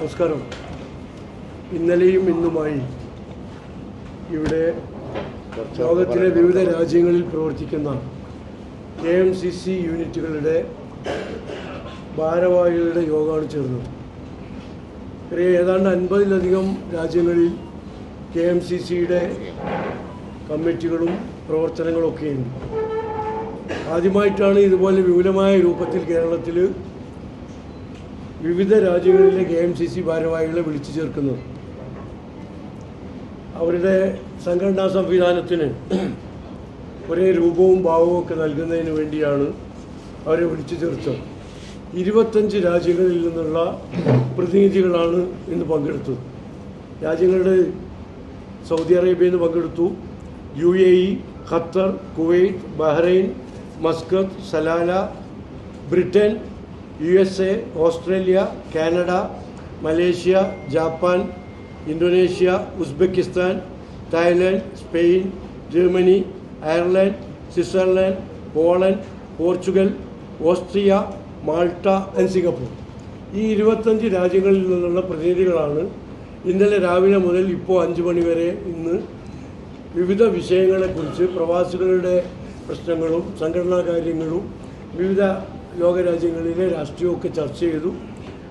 നമസ്കാരം. ഇന്നലെയും ഇന്നുമായി ഇവിടെ ലോകത്തിലെ വിവിധ രാജ്യങ്ങളിൽ പ്രവർത്തിക്കുന്ന കെ എം സി സി യൂണിറ്റുകളുടെ ഭാരവാഹികളുടെ യോഗമാണ് ചേർന്നത്. ഏതാണ്ട് അൻപതിലധികം രാജ്യങ്ങളിൽ കെ എം സി സിയുടെ കമ്മിറ്റികളും പ്രവർത്തനങ്ങളൊക്കെയുണ്ട്. ആദ്യമായിട്ടാണ് ഇതുപോലെ വിപുലമായ രൂപത്തിൽ കേരളത്തിൽ വിവിധ രാജ്യങ്ങളിലെ കെ എം സി സി ഭാരവാഹികളെ വിളിച്ചു ചേർക്കുന്നത് അവരുടെ സംഘടനാ സംവിധാനത്തിന് ഒരേ രൂപവും ഭാവവും ഒക്കെ നൽകുന്നതിന് വേണ്ടിയാണ് അവരെ വിളിച്ചു ചേർത്തത്. ഇരുപത്തഞ്ച് രാജ്യങ്ങളിൽ നിന്നുള്ള പ്രതിനിധികളാണ് ഇന്ന് പങ്കെടുത്തത്. രാജ്യങ്ങളുടെ സൗദി അറേബ്യയിൽ നിന്ന് പങ്കെടുത്തു. U A E Qatar Kuwait Bahrain Muscat Salalah Britain U S A Australia Canada Malaysia Japan Indonesia Uzbekistan Thailand Spain Germany Ireland Switzerland Poland Portugal Austria Malta and Singapore. ഈ ഇരുപത്തഞ്ച് രാജ്യങ്ങളിൽ നിന്നുള്ള പ്രതിനിധികളാണ് ഇന്നലെ രാവിലെ മുതൽ ഇപ്പോൾ അഞ്ച് മണി വരെ ഇന്ന് വിവിധ വിഷയങ്ങളെക്കുറിച്ച് പ്രവാസികളുടെ പ്രശ്നങ്ങളും സംഘടനാ കാര്യങ്ങളും വിവിധ ലോകരാജ്യങ്ങളിലെ രാഷ്ട്രീയമൊക്കെ ചർച്ച ചെയ്തു.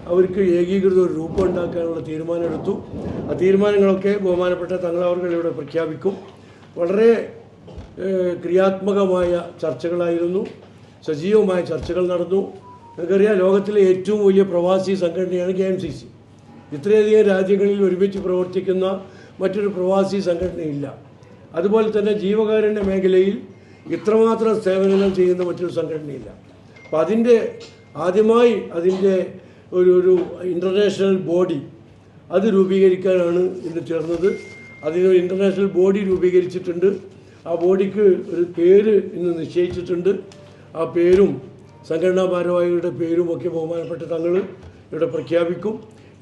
അവർക്ക് ഏകീകൃത ഒരു രൂപം ഉണ്ടാക്കാനുള്ള തീരുമാനമെടുത്തു. ആ തീരുമാനങ്ങളൊക്കെ ബഹുമാനപ്പെട്ട തങ്ങളവർകൾ ഇവിടെ പ്രഖ്യാപിക്കും. വളരെ ക്രിയാത്മകമായ ചർച്ചകളായിരുന്നു. സജീവമായ ചർച്ചകൾ നടന്നു. നിങ്ങൾക്കറിയാം ലോകത്തിലെ ഏറ്റവും വലിയ പ്രവാസി സംഘടനയാണ് കെ എം സി സി. ഇത്രയധികം രാജ്യങ്ങളിൽ ഒരുമിച്ച് പ്രവർത്തിക്കുന്ന മറ്റൊരു പ്രവാസി സംഘടനയില്ല. അതുപോലെ തന്നെ ജീവകാരുണ്യ മേഖലയിൽ ഇത്രമാത്രം സേവനങ്ങൾ ചെയ്യുന്ന മറ്റൊരു സംഘടനയില്ല. അപ്പം അതിന്റെ ആദ്യമായി അതിന്റെ ഒരു ഒരു ഇന്റർനാഷണൽ ബോഡി അത് രൂപീകരിക്കാനാണ് ഇന്ന് ചേർന്നത്. അതിന് ഇന്റർനാഷണൽ ബോഡി രൂപീകരിച്ചിട്ടുണ്ട്. ആ ബോഡിക്ക് ഒരു പേര് ഇന്ന് നിശ്ചയിച്ചിട്ടുണ്ട്. ആ പേരും സംഘടനാ ഭാരവാഹികളുടെ പേരും ഒക്കെ ബഹുമാനപ്പെട്ട തങ്ങൾ ഇവിടെ പ്രഖ്യാപിക്കും.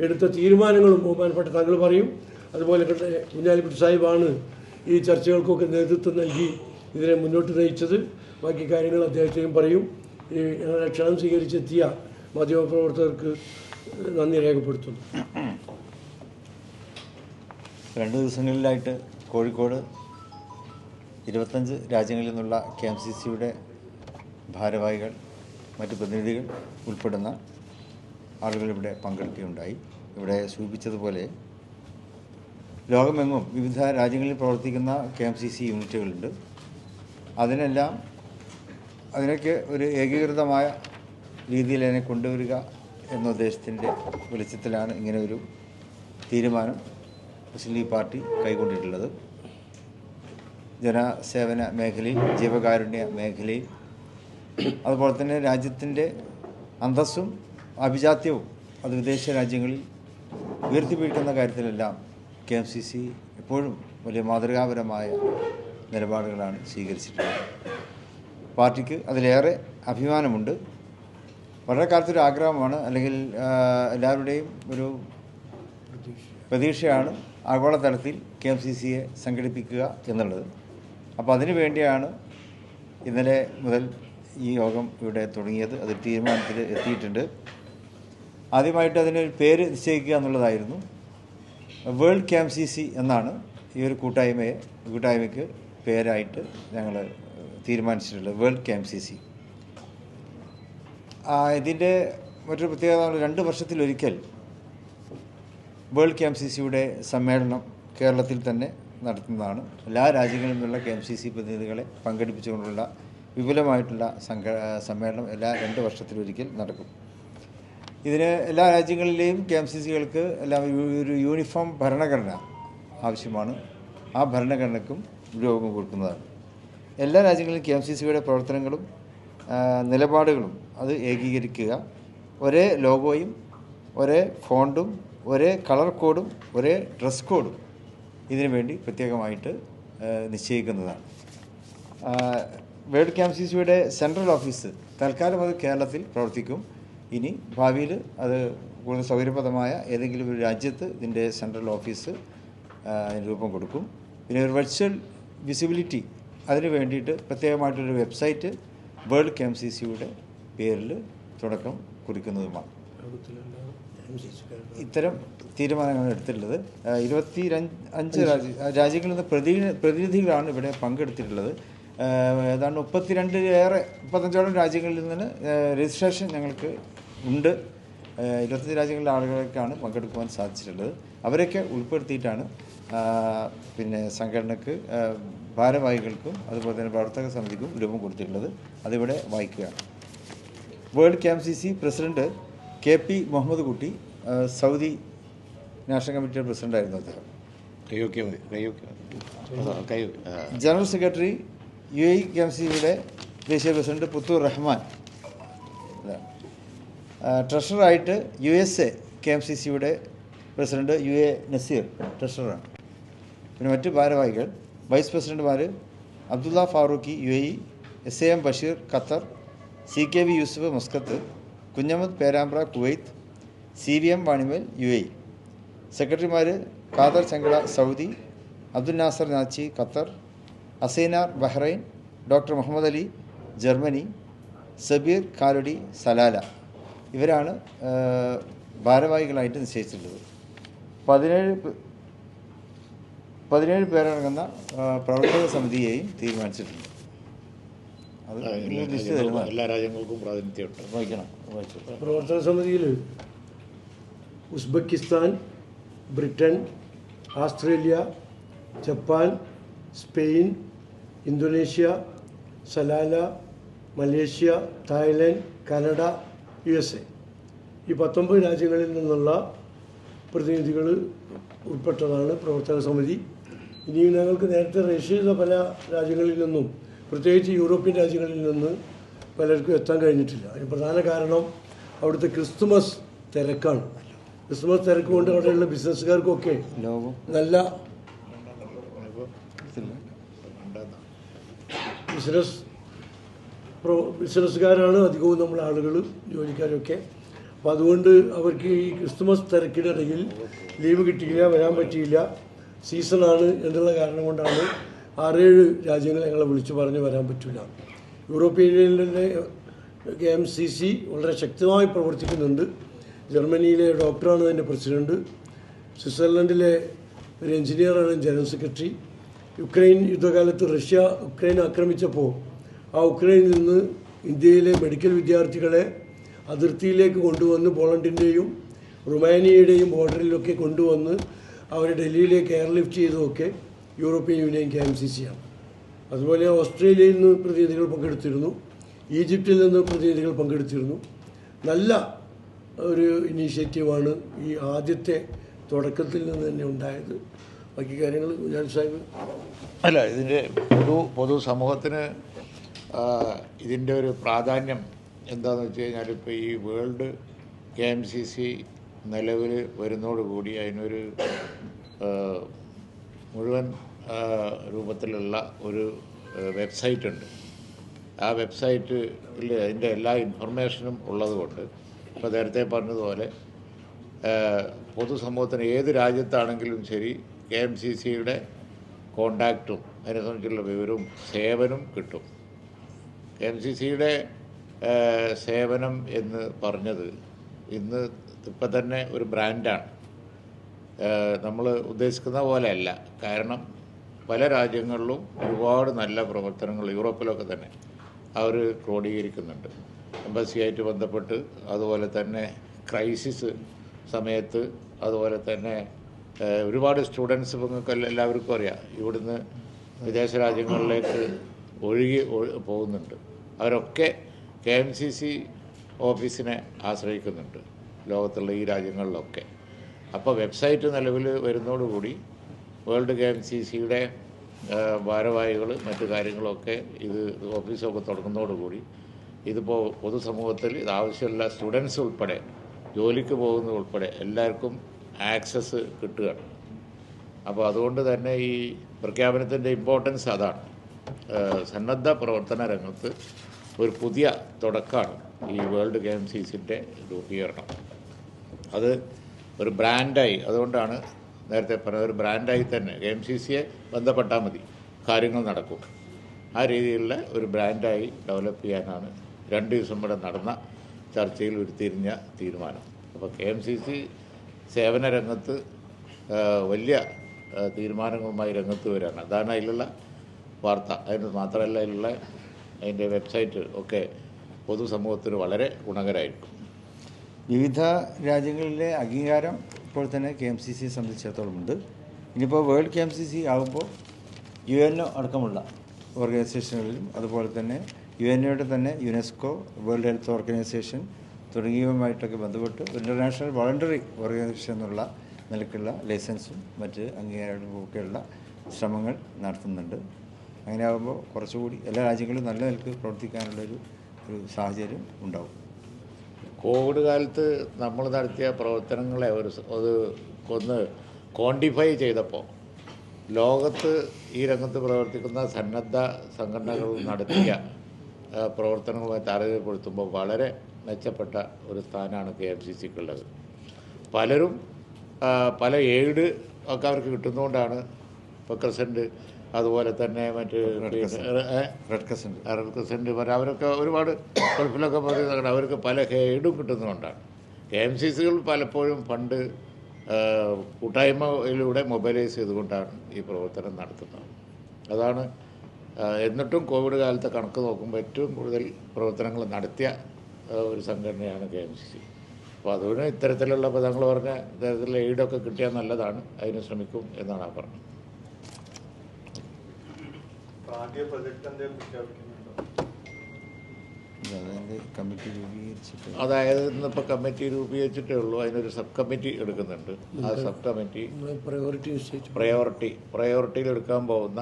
എടുത്ത തീരുമാനങ്ങളും ബഹുമാനപ്പെട്ട തങ്ങൾ പറയും. അതുപോലെ കുഞ്ഞാലിക്കുട്ടി സാഹിബാണ് ഈ ചർച്ചകൾക്കൊക്കെ നേതൃത്വം നൽകി ഇതിനെ മുന്നോട്ട് നയിച്ചത്. ബാക്കി കാര്യങ്ങൾ അദ്ദേഹത്തെയും പറയും. ഈ ക്ഷണം സ്വീകരിച്ചെത്തിയ മാധ്യമപ്രവർത്തകർക്ക് നന്ദി രേഖപ്പെടുത്തുന്നു. രണ്ട് ദിവസങ്ങളിലായിട്ട് കോഴിക്കോട് ഇരുപത്തഞ്ച് രാജ്യങ്ങളിൽ നിന്നുള്ള കെ എം സി സിയുടെ ഭാരവാഹികൾ മറ്റ് പ്രതിനിധികൾ ഉൾപ്പെടുന്ന ആളുകൾ ഇവിടെ പങ്കെടുക്കുകയുണ്ടായി. ഇവിടെ സൂചിപ്പിച്ചതുപോലെ ലോകമെങ്ങും വിവിധ രാജ്യങ്ങളിൽ പ്രവർത്തിക്കുന്ന കെ എം സി സി യൂണിറ്റുകളുണ്ട്. അതിനെല്ലാം അതിനൊക്കെ ഒരു ഏകീകൃതമായ രീതിയിൽ അതിനെ കൊണ്ടുവരിക എന്ന ഉദ്ദേശത്തിന്റെ വെളിച്ചത്തിലാണ് ഇങ്ങനെ ഒരു തീരുമാനം മുസ്ലിം ലീഗ് പാർട്ടി കൈക്കൊണ്ടിട്ടുള്ളത്. ജനസേവന മേഖലയിൽ ജീവകാരുണ്യ മേഖലയിൽ അതുപോലെ തന്നെ രാജ്യത്തിന്റെ അന്തസ്സും അഭിജാത്യവും അത് വിദേശ രാജ്യങ്ങളിൽ ഉയർത്തിപ്പിടിക്കുന്ന കാര്യത്തിലെല്ലാം കെ എം സി സി എപ്പോഴും വലിയ മാതൃകാപരമായ നിലപാടുകളാണ് സ്വീകരിച്ചിട്ടുള്ളത്. പാർട്ടിക്ക് അതിലേറെ അഭിമാനമുണ്ട്. വളരെ കാലത്തൊരു ആഗ്രഹമാണ് അല്ലെങ്കിൽ എല്ലാവരുടെയും ഒരു പ്രതീക്ഷയാണ് ആഗോളതലത്തിൽ കെ എം സി സിയെ സംഘടിപ്പിക്കുക എന്നുള്ളത്. അപ്പോൾ അതിനു വേണ്ടിയാണ് ഇന്നലെ മുതൽ ഈ യോഗം ഇവിടെ തുടങ്ങിയത്. അത് തീരുമാനത്തിൽ എത്തിയിട്ടുണ്ട്. ആദ്യമായിട്ട് അതിനൊരു പേര് നിശ്ചയിക്കുക എന്നുള്ളതായിരുന്നു. വേൾഡ് ക്യാമ്പ് സി സി എന്നാണ് ഈ ഒരു കൂട്ടായ്മയെ കൂട്ടായ്മയ്ക്ക് പേരായിട്ട് ഞങ്ങൾ തീരുമാനിച്ചിട്ടുള്ളത് world K M C C. ഇതിന്റെ മറ്റൊരു പ്രത്യേകത രണ്ട് വർഷത്തിലൊരിക്കൽ വേൾഡ് കെ എം സി സിയുടെ സമ്മേളനം കേരളത്തിൽ തന്നെ നടത്തുന്നതാണ്. എല്ലാ രാജ്യങ്ങളിൽ നിന്നുള്ള കെ എം സി സി പ്രതിനിധികളെ പങ്കെടുപ്പിച്ചുകൊണ്ടുള്ള വിപുലമായിട്ടുള്ള സംഘ സമ്മേളനം എല്ലാ രണ്ട് വർഷത്തിലൊരിക്കൽ നടക്കും. ഇതിന് എല്ലാ രാജ്യങ്ങളിലെയും കെ എം സി സികൾക്ക് എല്ലാം ഒരു യൂണിഫോം ഭരണഘടന ആവശ്യമാണ്. ആ ഭരണഘടനയ്ക്കും രൂപം കൊടുക്കുന്നതാണ്. എല്ലാ രാജ്യങ്ങളിലും കെ എം സി സിയുടെ പ്രവർത്തനങ്ങളും നിലപാടുകളും അത് ഏകീകരിക്കുക. ഒരേ ലോഗോയും ഒരേ ഫോണ്ടും ഒരേ കളർ കോഡും ഒരേ ഡ്രസ് കോഡും ഇതിനു വേണ്ടി പ്രത്യേകമായിട്ട് നിശ്ചയിക്കുന്നതാണ്. വേൾഡ് ക്യാമ്പ് സി സിയുടെ സെൻട്രൽ ഓഫീസ് തൽക്കാലം അത് കേരളത്തിൽ പ്രവർത്തിക്കും. ഇനി ഭാവിയിൽ അത് കൂടുതൽ സൗകര്യപ്രദമായ ഏതെങ്കിലും ഒരു രാജ്യത്ത് ഇതിന്റെ സെൻട്രൽ ഓഫീസ് രൂപം കൊടുക്കും. പിന്നെ ഒരു വെർച്വൽ വിസിബിലിറ്റി അതിന് വേണ്ടിയിട്ട് പ്രത്യേകമായിട്ടൊരു website world K M C സിയുടെ പേരിൽ തുടക്കം കുറിക്കുന്നതുമാണ്. ഇത്തരം തീരുമാനങ്ങളാണ് എടുത്തിട്ടുള്ളത്. ഇരുപത്തി അഞ്ച് രാജ്യ രാജ്യങ്ങളിൽ നിന്ന് പ്രതി പ്രതിനിധികളാണ് ഇവിടെ പങ്കെടുത്തിട്ടുള്ളത്. ഏതാണ്ട് മുപ്പത്തിരണ്ട് ഏറെ മുപ്പത്തഞ്ചോളം രാജ്യങ്ങളിൽ നിന്ന് രജിസ്ട്രേഷൻ ഞങ്ങൾക്ക് ഉണ്ട്. ഇരുപത്തഞ്ച് രാജ്യങ്ങളിലെ ആളുകൾക്കാണ് പങ്കെടുക്കുവാൻ സാധിച്ചിട്ടുള്ളത്. അവരെയൊക്കെ ഉൾപ്പെടുത്തിയിട്ടാണ് പിന്നെ സംഘടനക്ക് ഭാരവാഹികൾക്കും അതുപോലെ തന്നെ പ്രവർത്തക സമിതിക്കും രൂപം കൊടുത്തിട്ടുള്ളത് അതിവിടെ വായിക്കുകയാണ്. World camp C C president K P Muhammad Kutty Saudi national കമ്മിറ്റിയുടെ പ്രസിഡന്റായിരുന്നു അദ്ദേഹം. General secretary U A camp സിയുടെ ദേശീയ president Puthur Rahman. ട്രഷറായിട്ട് U S A K M C സിയുടെ പ്രസിഡന്റ് യു എ നസീർ ട്രഷററാണ്. പിന്നെ മറ്റ് ഭാരവാഹികൾ വൈസ് പ്രസിഡന്റുമാർ Abdulla Farooqi U A S A M Basheer Qatar C K V Yusuf Muscat Kunhammad Perambra Kuwait C V M Vanimel U A സെക്രട്ടറിമാർ Khader Chankada Saudi Abdul Nasser Nachi Qatar Asainar Bahrain doctor Muhammad Ali Germany Sabeer Kalady Salalah. ഇവരാണ് ഭാരവാഹികളായിട്ട് നിശ്ചയിച്ചിട്ടുള്ളത്. പതിനേഴ് പതിനേഴ് പേരടങ്ങുന്ന പ്രവർത്തക സമിതിയെയും തീരുമാനിച്ചിട്ടുണ്ട്. അത് എല്ലാ ലിസ്റ്റ് രാജ്യങ്ങൾക്കും- തരുന്നതാണ് എല്ലാ രാജ്യങ്ങൾക്കും പ്രാതിനിധ്യമുണ്ട്. പ്രവർത്തക സമിതിയിൽ Uzbekistan Britain Australia Japan Spain Indonesia Salalah Malaysia Thailand Canada U S A. ഈ പത്തൊമ്പത് രാജ്യങ്ങളിൽ നിന്നുള്ള പ്രതിനിധികൾ ഉൾപ്പെട്ടതാണ് പ്രവർത്തക സമിതി. ഇനിയും ഞങ്ങൾക്ക് നേരത്തെ റഷ്യയിലെ പല രാജ്യങ്ങളിൽ നിന്നും പ്രത്യേകിച്ച് യൂറോപ്യൻ രാജ്യങ്ങളിൽ നിന്ന് പലർക്കും എത്താൻ കഴിഞ്ഞിട്ടില്ല. അതിന് പ്രധാന കാരണം അവിടുത്തെ ക്രിസ്തുമസ് തിരക്കാണ്. ക്രിസ്തുമസ് തിരക്ക് കൊണ്ട് അവിടെയുള്ള ബിസിനസ്സുകാർക്കൊക്കെ നല്ല. ബിസിനസ് പ്രോ ബിസിനസ്സുകാരാണ് അധികവും നമ്മുടെ ആളുകൾ ജോലിക്കാരൊക്കെ. അപ്പോൾ അതുകൊണ്ട് അവർക്ക് ഈ ക്രിസ്തുമസ് തിരക്കിനിടയിൽ ലീവ് കിട്ടിയില്ല വരാൻ പറ്റിയില്ല. സീസണാണ് എന്നുള്ള കാരണം കൊണ്ടാണ് ആറേഴ് രാജ്യങ്ങൾ ഞങ്ങളെ വിളിച്ചു പറഞ്ഞു വരാൻ പറ്റില്ല യൂറോപ്യൻ യൂണിയനിലെ കെ എം സി സി വളരെ ശക്തമായി പ്രവർത്തിക്കുന്നുണ്ട്. ജർമ്മനിയിലെ ഡോക്ടറാണ് അതിന്റെ പ്രസിഡന്റ്. സ്വിറ്റ്സർലൻഡിലെ ഒരു എഞ്ചിനീയറാണ് ജനറൽ സെക്രട്ടറി. യുക്രൈൻ യുദ്ധകാലത്ത് റഷ്യ ഉക്രൈൻ ആക്രമിച്ചപ്പോൾ ആ ഉക്രൈനിൽ നിന്ന് ഇന്ത്യയിലെ മെഡിക്കൽ വിദ്യാർത്ഥികളെ അതിർത്തിയിലേക്ക് കൊണ്ടുവന്ന് പോളണ്ടിന്റെയും റുമാനിയയുടെയും ബോർഡറിലൊക്കെ കൊണ്ടുവന്ന് അവരെ ഡൽഹിയിലേക്ക് എയർലിഫ്റ്റ് ചെയ്തതൊക്കെ European union K M C C ആണ്. അതുപോലെ ഓസ്ട്രേലിയയിൽ നിന്ന് പ്രതിനിധികൾ പങ്കെടുത്തിരുന്നു. ഈജിപ്തിൽ നിന്ന് പ്രതിനിധികൾ പങ്കെടുത്തിരുന്നു. നല്ല ഒരു ഇനീഷ്യേറ്റീവാണ് ഈ ആദ്യത്തെ തുടക്കത്തിൽ നിന്ന് തന്നെ ഉണ്ടായത്. ബാക്കി കാര്യങ്ങൾ കുഞ്ഞാൽ സാഹിബ്? അല്ല ഇതിന്റെ പൊതു പൊതു സമൂഹത്തിന് ആ, ഇതിന്റെ ഒരു പ്രാധാന്യം എന്താണെന്ന് വെച്ച് കഴിഞ്ഞാൽ ഇപ്പോൾ ഈ world K M C C നിലവിൽ വരുന്നതോടുകൂടി അതിനൊരു മുഴുവൻ രൂപത്തിലുള്ള ഒരു വെബ്സൈറ്റ് ഉണ്ട്. ആ വെബ്സൈറ്റിൽ അതിന്റെ എല്ലാ ഇൻഫർമേഷനും ഉള്ളതുകൊണ്ട് ഇപ്പോൾ നേരത്തെ പറഞ്ഞതുപോലെ പൊതുസമൂഹത്തിന് ഏത് രാജ്യത്താണെങ്കിലും ശരി കെ എം സി സിയുടെ കോണ്ടാക്റ്റും അതിനെ സംബന്ധിച്ചുള്ള വിവരവും സേവനം കിട്ടും. കെ എം സി സിയുടെ സേവനം എന്ന് പറഞ്ഞത് ഇന്ന് ഇപ്പം തന്നെ ഒരു ബ്രാൻഡാണ്. നമ്മൾ ഉദ്ദേശിക്കുന്ന പോലെയല്ല. കാരണം പല രാജ്യങ്ങളിലും ഒരുപാട് നല്ല പ്രവർത്തനങ്ങൾ യൂറോപ്പിലൊക്കെ തന്നെ അവർ ക്രോഡീകരിക്കുന്നുണ്ട്. എംബസിയായിട്ട് ബന്ധപ്പെട്ട് അതുപോലെ തന്നെ ക്രൈസിസ് സമയത്ത് അതുപോലെ തന്നെ ഒരുപാട് സ്റ്റുഡൻസ് നിങ്ങൾക്ക് എല്ലാവർക്കും അറിയാം. ഇവിടുന്ന് വിദേശ രാജ്യങ്ങളിലേക്ക് ഒഴുകി പോകുന്നുണ്ട്. അവരൊക്കെ കെ എം സി സി ഓഫീസിനെ ആശ്രയിക്കുന്നുണ്ട്. ലോകത്തുള്ള ഈ രാജ്യങ്ങളിലൊക്കെ. അപ്പോൾ വെബ്സൈറ്റ് നിലവിൽ വരുന്നതോടുകൂടി വേൾഡ് ഗെയിം സി സിയുടെ ഭാരവാഹികൾ മറ്റു കാര്യങ്ങളൊക്കെ ഇത് ഓഫീസൊക്കെ തുടങ്ങുന്നതോടുകൂടി ഇതിപ്പോൾ പൊതുസമൂഹത്തിൽ ഇത് ആവശ്യമുള്ള സ്റ്റുഡൻസ് ഉൾപ്പെടെ ജോലിക്ക് പോകുന്നത് ഉൾപ്പെടെ എല്ലാവർക്കും ആക്സസ് കിട്ടുകയാണ്. അപ്പോൾ അതുകൊണ്ട് തന്നെ ഈ പ്രഖ്യാപനത്തിന്റെ ഇമ്പോർട്ടൻസ് അതാണ്. സന്നദ്ധ പ്രവർത്തന രംഗത്ത് ഒരു പുതിയ തുടക്കമാണ് ഈ വേൾഡ് കെ എം രൂപീകരണം. അത് ഒരു ബ്രാൻഡായി. അതുകൊണ്ടാണ് നേരത്തെ പറഞ്ഞത് ഒരു ബ്രാൻഡായി തന്നെ. കെ എം സി സിയെ ബന്ധപ്പെട്ടാൽ മതി. കാര്യങ്ങൾ നടക്കും. ആ രീതിയിലുള്ള ഒരു ബ്രാൻഡായി ഡെവലപ്പ് ചെയ്യാനാണ് രണ്ട് ദിവസം ഇവിടെ നടന്ന ചർച്ചയിൽ ഉരുത്തിരിഞ്ഞ തീരുമാനം. അപ്പോൾ കെ എം സി സി സേവന രംഗത്ത് വലിയ തീരുമാനങ്ങളുമായി രംഗത്ത് വരികയാണ് അതാണ് അതിലുള്ള വാർത്ത. അതിന് മാത്രമല്ല അതിലുള്ള അതിന്റെ വെബ്സൈറ്റ് ഒക്കെ പൊതുസമൂഹത്തിന് വളരെ ഗുണകരമായിരിക്കും വിവിധ രാജ്യങ്ങളിലെ അംഗീകാരം ഇപ്പോൾ തന്നെ കെ എം സി സിയെ സംബന്ധിച്ചിടത്തോളം ഉണ്ട്. ഇനിയിപ്പോൾ world K M C C ആകുമ്പോൾ യു എൻ ഒ അടക്കമുള്ള ഓർഗനൈസേഷനുകളിലും അതുപോലെ തന്നെ യു എൻ ഒയുടെ തന്നെ യുനെസ്കോ വേൾഡ് ഹെൽത്ത് ഓർഗനൈസേഷൻ തുടങ്ങിയവുമായിട്ടൊക്കെ ബന്ധപ്പെട്ട് ഇന്റർനാഷണൽ വോളണ്ടറി ഓർഗനൈസേഷൻ എന്നുള്ള നിലക്കുള്ള ലൈസൻസും മറ്റ് അംഗീകാരങ്ങളും ഒക്കെയുള്ള ശ്രമങ്ങൾ നടത്തുന്നുണ്ട്. അങ്ങനെ ആകുമ്പോൾ കുറച്ചുകൂടി എല്ലാ രാജ്യങ്ങളും നല്ല നിലയ്ക്ക് പ്രവർത്തിക്കാനുള്ളൊരു ഒരു സാഹചര്യം ഉണ്ടാവും. കോവിഡ് കാലത്ത് നമ്മൾ നടത്തിയ പ്രവർത്തനങ്ങളെ ഒരു അത് ഒന്ന് ക്വാണ്ടിഫൈ ചെയ്തപ്പോൾ ലോകത്ത് ഈ രംഗത്ത് പ്രവർത്തിക്കുന്ന സന്നദ്ധ സംഘടനകൾ നടത്തിയ പ്രവർത്തനങ്ങളുമായി താരതമ്യപ്പെടുത്തുമ്പോൾ വളരെ മെച്ചപ്പെട്ട ഒരു സ്ഥാനമാണ് കെ എം സി സിക്കുള്ളത്. പലരും പല എയ്ഡ് ഒക്കെ അവർക്ക് കിട്ടുന്നതുകൊണ്ടാണ് ഇപ്പോൾ ക്രസന്റ് അതുപോലെ തന്നെ മറ്റ് റെഡ് ഏ, റെഡ് ക്രസന്റ് ക്രിസന്റ് പറ അവരൊക്കെ ഒരുപാട് ഗൾഫിലൊക്കെ പറയുന്നുണ്ട് അവർക്ക് പല ഹെയ്ഡും കിട്ടുന്നതുകൊണ്ടാണ്. കെ എം സി സികൾ പലപ്പോഴും ഫണ്ട് കൂട്ടായ്മയിലൂടെ മൊബൈലൈസ് ചെയ്തുകൊണ്ടാണ് ഈ പ്രവർത്തനം നടത്തുന്നത്. അതാണ് എന്നിട്ടും കോവിഡ് കാലത്തെ കണക്ക് നോക്കുമ്പോൾ ഏറ്റവും കൂടുതൽ പ്രവർത്തനങ്ങൾ നടത്തിയ ഒരു സംഘടനയാണ് കെ എം സി സി. അപ്പോൾ അതുകൊണ്ട് ഇത്തരത്തിലുള്ള പദങ്ങൾ പറഞ്ഞ ഇത്തരത്തിലുള്ള എയ്ഡൊക്കെ കിട്ടിയാൽ നല്ലതാണ്. അതിന് ശ്രമിക്കും എന്നാണ് ആ പറഞ്ഞത് ആദ്യ പ്രൊജക്ട് എന്തെങ്കിലും പ്രഖ്യാപിക്കുന്നുണ്ടോ അതിന്റെ കമ്മിറ്റി രൂപീകരിച്ചിട്ട് അതായത് ഇന്നിപ്പോൾ കമ്മിറ്റി രൂപീകരിച്ചിട്ടേ ഉള്ളൂ. അതിനൊരു സബ് കമ്മിറ്റി എടുക്കുന്നുണ്ട്. ആ സബ് കമ്മിറ്റി പ്രയോറിറ്റി പ്രയോറിറ്റി പ്രയോറിറ്റിയിൽ എടുക്കാൻ പോകുന്ന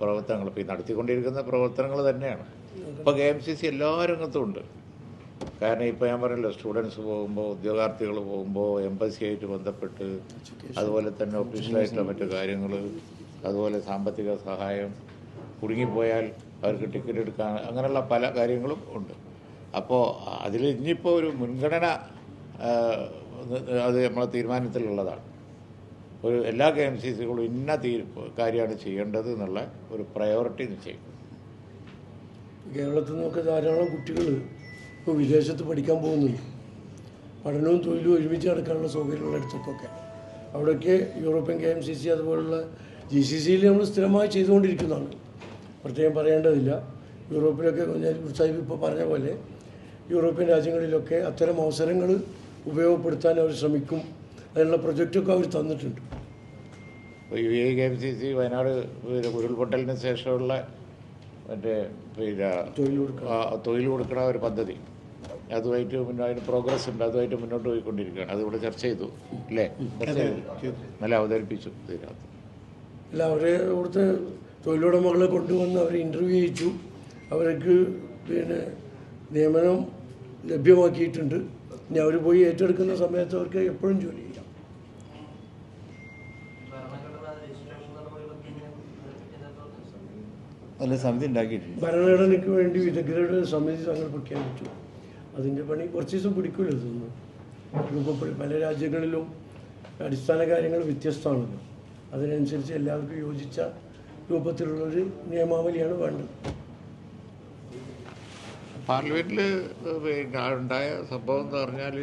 പ്രവർത്തനങ്ങൾ. ഇപ്പോൾ ഈ നടത്തിക്കൊണ്ടിരിക്കുന്ന പ്രവർത്തനങ്ങൾ തന്നെയാണ്. ഇപ്പോൾ കെ എം സി സി എല്ലാ രംഗത്തും ഉണ്ട്. കാരണം ഇപ്പോൾ ഞാൻ പറഞ്ഞല്ലോ സ്റ്റുഡൻസ് പോകുമ്പോൾ ഉദ്യോഗാർത്ഥികൾ പോകുമ്പോൾ എംബസി ആയിട്ട് ബന്ധപ്പെട്ട് അതുപോലെ തന്നെ ഒഫീഷ്യലായിട്ടുള്ള മറ്റു കാര്യങ്ങൾ അതുപോലെ സാമ്പത്തിക സഹായം കുടുങ്ങിപ്പോയാൽ അവർക്ക് ടിക്കറ്റ് എടുക്കാൻ അങ്ങനെയുള്ള പല കാര്യങ്ങളും ഉണ്ട്. അപ്പോൾ അതിൽ ഇനിയിപ്പോൾ ഒരു മുൻഗണന അത് നമ്മളെ തീരുമാനത്തിലുള്ളതാണ്. ഒരു എല്ലാ കെ എം സി സികളും ഇന്ന തീ കാര്യമാണ് ചെയ്യേണ്ടത് എന്നുള്ള ഒരു പ്രയോറിറ്റി നിശ്ചയിക്കും. കേരളത്തിൽ നിന്നൊക്കെ ധാരാളം കുട്ടികൾ ഇപ്പോൾ വിദേശത്ത് പഠിക്കാൻ പോകുന്നുണ്ട് പഠനവും തൊഴിലും ഒരുമിച്ച് നടക്കാനുള്ള സൗകര്യമുള്ള ഇടത്തൊക്കെ അവിടെയൊക്കെ European K M C C അതുപോലുള്ള ജി സി സിയിൽ നമ്മൾ സ്ഥിരമായി ചെയ്തുകൊണ്ടിരിക്കുന്നതാണ്. പ്രത്യേകം പറയേണ്ടതില്ല. യൂറോപ്പിലൊക്കെ ഞാൻ സാഹിബ് ഇപ്പോൾ പറഞ്ഞ പോലെ യൂറോപ്യൻ രാജ്യങ്ങളിലൊക്കെ അത്തരം അവസരങ്ങൾ ഉപയോഗപ്പെടുത്താൻ അവർ ശ്രമിക്കും. അതിനുള്ള പ്രൊജക്റ്റൊക്കെ അവർ തന്നിട്ടുണ്ട്. U A K M C C Wayanad ഉരുൾപൊട്ടലിന് ശേഷമുള്ള മറ്റേ പിന്നെ തൊഴിൽ കൊടുക്കണ ഒരു പദ്ധതി. അതുമായിട്ട് മുന്നോ അതിന് പ്രോഗ്രസ് ഉണ്ട്. അതുമായിട്ട് മുന്നോട്ട് പോയിക്കൊണ്ടിരിക്കുകയാണ്. അതിവിടെ ചർച്ച ചെയ്തു. അല്ലേ? നല്ല അവതരിപ്പിച്ചു ഇതിനകത്ത്. അല്ല അവരെ അവിടുത്തെ തൊഴിലുടമകളെ കൊണ്ടുവന്ന് അവരെ ഇന്റർവ്യൂ ചെയ്യിച്ചു. അവർക്ക് പിന്നെ നിയമനം ലഭ്യമാക്കിയിട്ടുണ്ട്. ഇനി അവർ പോയി ഏറ്റെടുക്കുന്ന സമയത്ത് അവർക്ക് എപ്പോഴും ജോലി ചെയ്യാം. നല്ല സമിതി ഉണ്ടാക്കിയിട്ടുണ്ട് ഭരണഘടനയ്ക്ക് വേണ്ടി വിദഗ്ധരുടെ സമിതി തങ്ങൾ പ്രഖ്യാപിച്ചു. അതിന്റെ പണി കുറച്ച് ദിവസം പിടിക്കില്ല ഇതൊന്നും രൂപപ്പെടും പല രാജ്യങ്ങളിലും അടിസ്ഥാന കാര്യങ്ങൾ വ്യത്യസ്തമാണല്ലോ. അതിനനുസരിച്ച് എല്ലാവർക്കും യോജിച്ച രൂപത്തിലുള്ളൊരു നിയമാവലിയാണ് വേണ്ടത്. പാർലമെന്റിൽ പിന്നെ ഉണ്ടായ സംഭവം എന്ന് പറഞ്ഞാൽ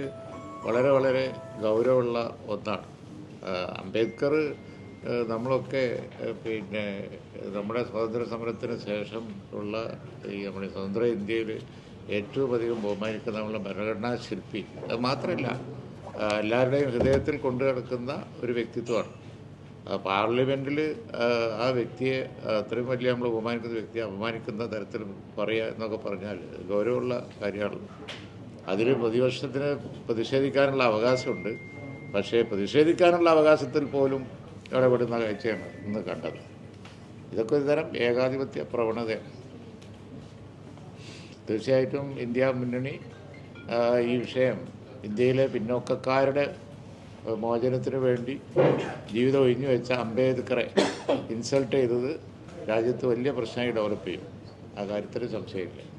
വളരെ വളരെ ഗൗരവമുള്ള ഒന്നാണ്. അംബേദ്കർ നമ്മളൊക്കെ പിന്നെ നമ്മുടെ സ്വാതന്ത്ര്യ സമരത്തിന് ശേഷം ഉള്ള ഈ നമ്മുടെ സ്വതന്ത്ര ഇന്ത്യയിൽ ഏറ്റവും അധികം ബഹുമാനിക്കുന്ന നമ്മളെ ഭരണഘടനാ ശില്പി. അത് മാത്രമല്ല എല്ലാവരുടെയും ഹൃദയത്തിൽ കൊണ്ടു നടക്കുന്ന ഒരു വ്യക്തിത്വമാണ്. പാർലമെന്റിൽ ആ വ്യക്തിയെ അത്രയും വലിയ നമ്മൾ ബഹുമാനിക്കുന്ന വ്യക്തിയെ അപമാനിക്കുന്ന തരത്തിൽ പറയുക എന്നൊക്കെ പറഞ്ഞാൽ ഗൗരവമുള്ള കാര്യമാണ്. അതിൽ പ്രതിപക്ഷത്തിന് പ്രതിഷേധിക്കാനുള്ള അവകാശമുണ്ട്. പക്ഷേ പ്രതിഷേധിക്കാനുള്ള അവകാശത്തിൽ പോലും ഇടപെടുന്ന കാഴ്ചയാണ് ഇന്ന് കണ്ടത്. ഇതൊക്കെ ഒരു തരം ഏകാധിപത്യ പ്രവണതയാണ്. തീർച്ചയായിട്ടും ഇന്ത്യ മുന്നണി ഈ വിഷയം ഇന്ത്യയിലെ പിന്നോക്കക്കാരുടെ മോചനത്തിന് വേണ്ടി ജീവിതം ഒഴിഞ്ഞു വെച്ച അംബേദ്കറെ ഇൻസൾട്ട് ചെയ്തത് രാജ്യത്ത് വലിയ പ്രശ്നമായി ഡെവലപ്പ് ചെയ്യും. ആ കാര്യത്തിൽ സംശയമില്ല.